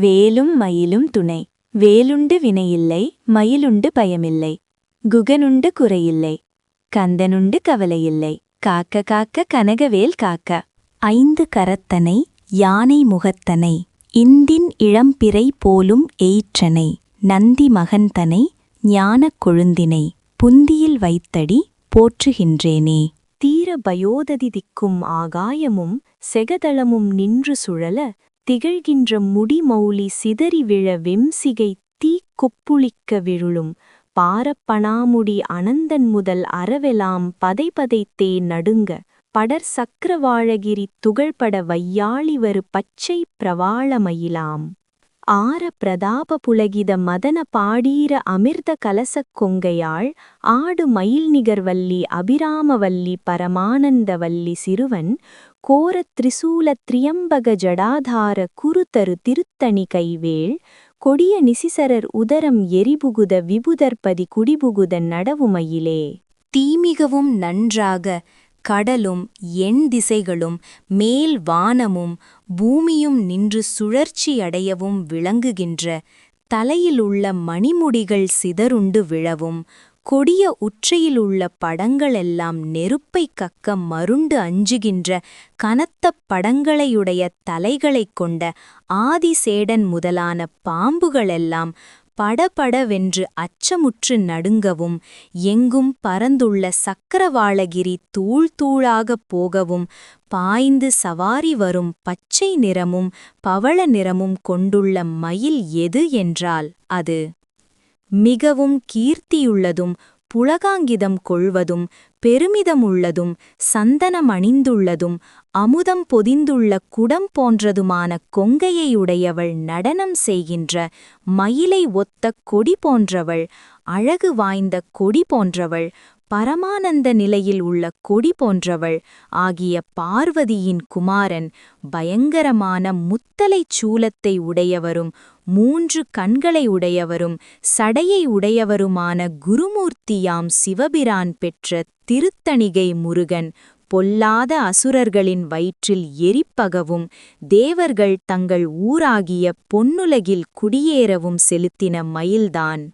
வேலும் மயிலும் துணை. வேலுண்டு வினையில்லை மயிலுண்டு பயமில்லை. குகனுண்டு குறையில்லை கந்தனுண்டு கவலையில்லை. காக்க காக்க கனகவேல் காக்க. ஐந்து கரத்தனை யானை முகத்தனை இந்தின் இளம்பிறை போலும் எயிற்றனை நந்தி மகன்தனை ஞானக் கொழுந்தினை புந்தியில் வைத்தடி போற்றுகின்றேனே. தீர பயோததி திக்கும் ஆகாயமும் செகதளமும் நின்று சுழல திகழ்கின்ற முடிமௌலி சிதறி விழ வெம்சிகை தீ கொப்புளிக்க விழுளும் பாரப்பணாமுடி அனந்தன் முதல் அறவெலாம் பதைபதைத்தே நடுங்க. படர் சக்கரவாழகிரி துகழ்பட வையாளிவரு பச்சை பிரவாளமயிலாம் ஆர பிரதாப புலகித மதன பாடீர அமிர்த கலசக் கொங்கையாள். ஆடு மயில் நிகர்வல்லி அபிராமவல்லி பரமானந்தவல்லி சிறுவன். கோர திரிசூல திரியம்பக ஜடாதார குருதரு திருத்தணி கைவேள் கொடிய நிசிசரர் உதரம் எரிபுகுத விபுதர்பதி குடிபுகுத நடவுமையிலே. தீமிகவும் நன்றாக கடலும் எண் திசைகளும் மேல் வானமும் பூமியும் நின்று சுழற்சியடையவும் விளங்குகின்ற தலையிலுள்ள மணிமுடிகள் சிதறுண்டு விழவும் கொடிய உற்றையிலுள்ள படங்களெல்லாம் நெருப்பைக் கக்க மருண்டு அஞ்சுகின்ற கனத்த படங்களையுடைய தலைகளைக் கொண்ட ஆதிசேடன் முதலான பாம்புகளெல்லாம் படபடவென்று அச்சமுற்று நடுங்கவும் எங்கும் பறந்துள்ள சக்கரவாளகிரி தூள் தூளாகப் போகவும் பாய்ந்து சவாரி வரும் பச்சை நிறமும் பவள நிறமும் கொண்டுள்ள மயில் எது என்றால் அது மிகவும் கீர்த்தியுள்ளதும் புலகாங்கிதம் கொள்வதும் பெருமிதமுள்ளதும் சந்தனமணிந்துள்ளதும் அமுதம் பொதிந்துள்ள குடம் போன்றதுமான கொங்கையையுடையவள் நடனம் செய்கின்ற மயிலை ஒத்த கொடி போன்றவள் அழகு வாய்ந்த கொடி போன்றவள் பரமானந்த நிலையில் உள்ள கொடி போன்றவள் ஆகிய பார்வதியின் குமாரன் பயங்கரமான முத்தலைச் சூலத்தை உடையவரும் மூன்று கண்களை உடையவரும் சடையை உடையவருமான குருமூர்த்தியாம் சிவபிரான் பெற்ற திருத்தணிகை முருகன் பொல்லாத அசுரர்களின் வயிற்றில் எரிப்பகவும் தேவர்கள் தங்கள் ஊராகிய பொன்னுலகில் குடியேறவும் செலுத்தின மயில்தான்.